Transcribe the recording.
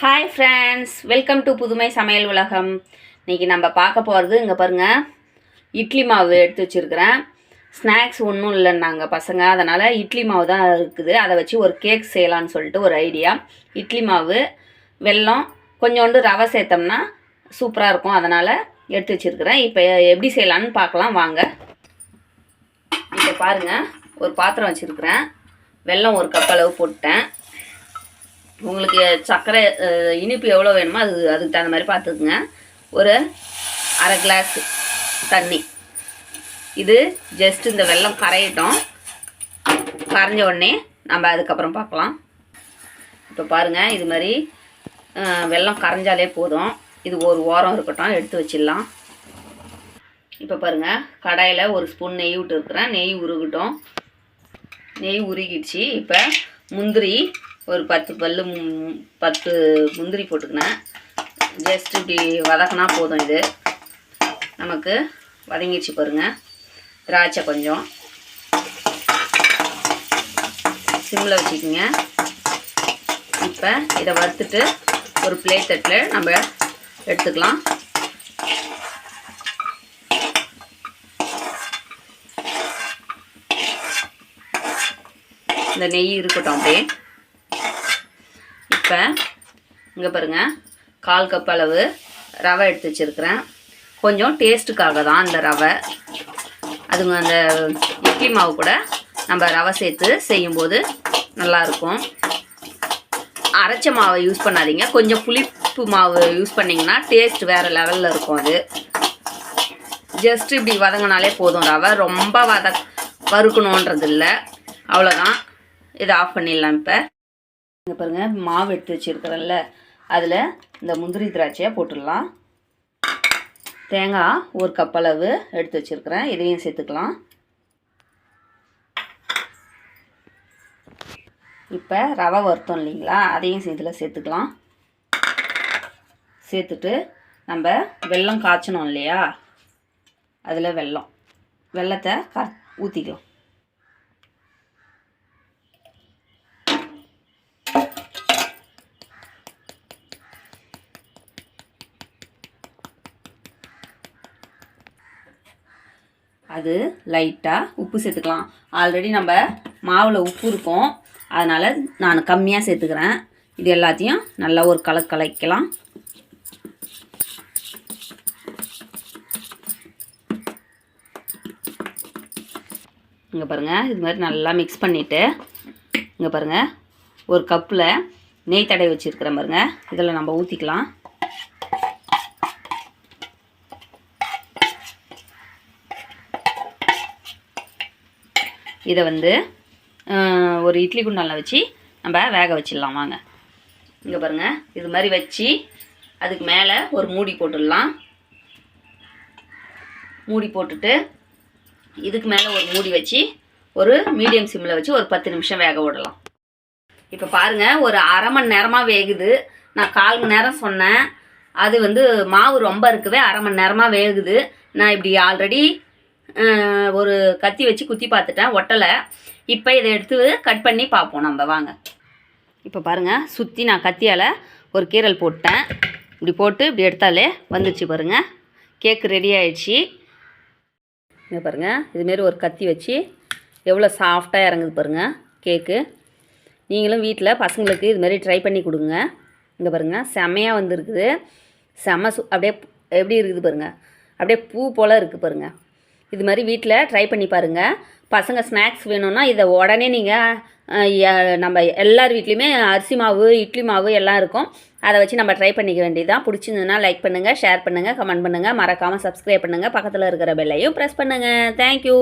Hi friends welcome to புதுமை சமையல் உலகம் இன்றைக்கி நம்ம பார்க்க போகிறது இங்கே பாருங்கள் இட்லி மாவு எடுத்து வச்சுருக்கிறேன். ஸ்நாக்ஸ் ஒன்றும் இல்லைன்னாங்க பசங்க. அதனால் இட்லி மாவு தான் இருக்குது. அதை வச்சு ஒரு கேக் செய்யலான்னு சொல்லிட்டு ஒரு ஐடியா இட்லி மாவு வெல்லம் கொஞ்சோண்டு ரவை சேர்த்தோம்னா சூப்பராக இருக்கும். அதனால் எடுத்து வச்சுருக்கிறேன். இப்போ எப்படி செய்யலான்னு பார்க்கலாம். வாங்க. இப்போ பாருங்கள் ஒரு பாத்திரம் வச்சுருக்கிறேன். வெல்லம் ஒரு கப் அளவு போட்டேன் உங்களுக்கு சர்க்கரை இனிப்பு எவ்வளோ வேணுமோ அது அதுக்கு தகுந்த மாதிரி பார்த்துக்குங்க. ஒரு அரை கிளாஸ் தண்ணி. இது ஜஸ்ட் இந்த வெல்லம் கரையட்டும். கரைஞ்ச உடனே நம்ம அதுக்கப்புறம் பார்க்கலாம். இப்போ பாருங்கள் இது மாதிரி வெள்ளம் வெல்லம் கரைஞ்சாலே போதும். இது ஒரு ஓரம் இருக்கட்டும் எடுத்து வச்சிடலாம். இப்போ பாருங்கள் கடாயில் ஒரு ஸ்பூன் நெய் விட்டுருக்குறேன். நெய் உருகட்டும். நெய் உருகிடுச்சு. இப்போ முந்திரி ஒரு பத்து பல்லு பத்து முந்திரி போட்டுக்கினேன். ஜஸ்ட் இப்படி வதக்கினா போதும் இது. நமக்கு வதங்கிடுச்சு பாருங்க. திராட்சை கொஞ்சம். சிம்மில் வச்சுக்கோங்க. இப்போ இதை வறுத்துட்டு ஒரு பிளேட் தட்டில் நம்ம எடுத்துக்கலாம். இந்த நெய் இருக்கட்டும் அப்படியே. இப்போ இங்கே பாருங்கள் கால் கப் அளவு ரவை எடுத்து வச்சுருக்கிறேன். கொஞ்சம் டேஸ்ட்டுக்காக தான் அந்த ரவை. அதுங்க அந்த இட்லி மாவு கூட நம்ம ரவை சேர்த்து செய்யும்போது நல்லாயிருக்கும். அரைச்ச மாவை யூஸ் பண்ணாதீங்க. கொஞ்சம் புளிப்பு மாவு யூஸ் பண்ணிங்கன்னா டேஸ்ட் வேறு லெவலில் இருக்கும் அது. ஜஸ்ட் இப்படி வதங்கினாலே போதும். ரவை ரொம்ப வத வறுக்கணுன்றது இல்லை அவ்வளோதான் இதை ஆஃப் பண்ணிடலாம் இப்போ. இங்கே பாருங்கள் மாவு எடுத்து வச்சுருக்கிறேன்ல. அதில் இந்த முந்திரி திராட்சையை போட்டுடலாம். தேங்காய் ஒரு கப் அளவு எடுத்து வச்சுருக்கிறேன். இதையும் சேர்த்துக்கலாம். இப்போ ரவை வறுத்தோம் இல்லைங்களா? அதையும் இதில் சேர்த்துக்கலாம். சேர்த்துட்டு நம்ம வெல்லம் காய்ச்சணும் இல்லையா? அதில் வெல்லம். வெல்லத்தை கா ஊற்றிக்கலாம் அது லைட்டாக உப்பு சேர்த்துக்கலாம். ஆல்ரெடி நம்ம மாவில் உப்பு இருக்கும். அதனால் நான் கம்மியாக சேர்த்துக்கிறேன். இது எல்லாத்தையும் நல்லா ஒரு கலக்கு கலக்கலாம். இங்கே பாருங்கள் இது மாதிரி நல்லா மிக்ஸ் பண்ணிவிட்டு இங்கே பாருங்கள் ஒரு கப்பில் நெய் தடவை வச்சுருக்கிறேன் பாருங்கள் இதில் நம்ம ஊற்றிக்கலாம் இதை வந்து ஒரு இட்லி குண்டானில் வச்சு நம்ம வேக வச்சிடலாம். வாங்க. இங்கே பாருங்கள் இது மாதிரி வச்சு அதுக்கு மேலே ஒரு மூடி போட்டுடலாம். மூடி போட்டுட்டு இதுக்கு மேலே ஒரு மூடி வச்சு ஒரு மீடியம் சிம்மில் வச்சு ஒரு பத்து நிமிஷம் வேக விடலாம். இப்போ பாருங்கள் ஒரு அரை மணி நேரமாக வேகுது. நான் கால் மணி நேரம் சொன்னேன். அது வந்து மாவு ரொம்ப இருக்கவே அரை மணி நேரமாக வேகுது. நான் இப்படி ஆல்ரெடி ஒரு கத்தி வச்சு குத்தி பார்த்துட்டேன் ஒட்டலை. இப்போ இதை எடுத்து கட் பண்ணி பார்ப்போம் நம்ம வாங்க. இப்போ பாருங்கள் சுற்றி நான் கத்தியால் ஒரு கீரல் போட்டேன். இப்படி போட்டு இப்படி எடுத்தாலே வந்துச்சு பாருங்கள் கேக்கு ரெடி ஆயிடுச்சு. இங்கே பாருங்கள் இதுமாரி ஒரு கத்தி வச்சு எவ்வளோ சாஃப்டாக இறங்குது பாருங்கள் கேக்கு. நீங்களும் வீட்டில் பசங்களுக்கு இதுமாரி ட்ரை பண்ணி கொடுங்க. இங்கே பாருங்கள் செமையாக வந்துருக்குது. செம சு அப்படியே எப்படி இருக்குது பாருங்கள் அப்படியே பூ போல் இருக்குது பாருங்கள் இது மாதிரி வீட்டில் ட்ரை பண்ணி பாருங்கள் பசங்க ஸ்நாக்ஸ் வேணும்னா இதை உடனே நீங்கள் நம்ம எல்லார் வீட்லேயுமே அரிசி மாவு இட்லி மாவு எல்லாம் இருக்கும். அதை வச்சு நம்ம ட்ரை பண்ணிக்க வேண்டியதான் பிடிச்சிருந்ததுன்னா லைக் பண்ணுங்கள் ஷேர் பண்ணுங்கள் கமெண்ட் பண்ணுங்கள் மறக்காமல் சப்ஸ்கிரைப் பண்ணுங்கள் பக்கத்தில் இருக்கிற பெல்லையும் ப்ரெஸ் பண்ணுங்கள் தேங்க்யூ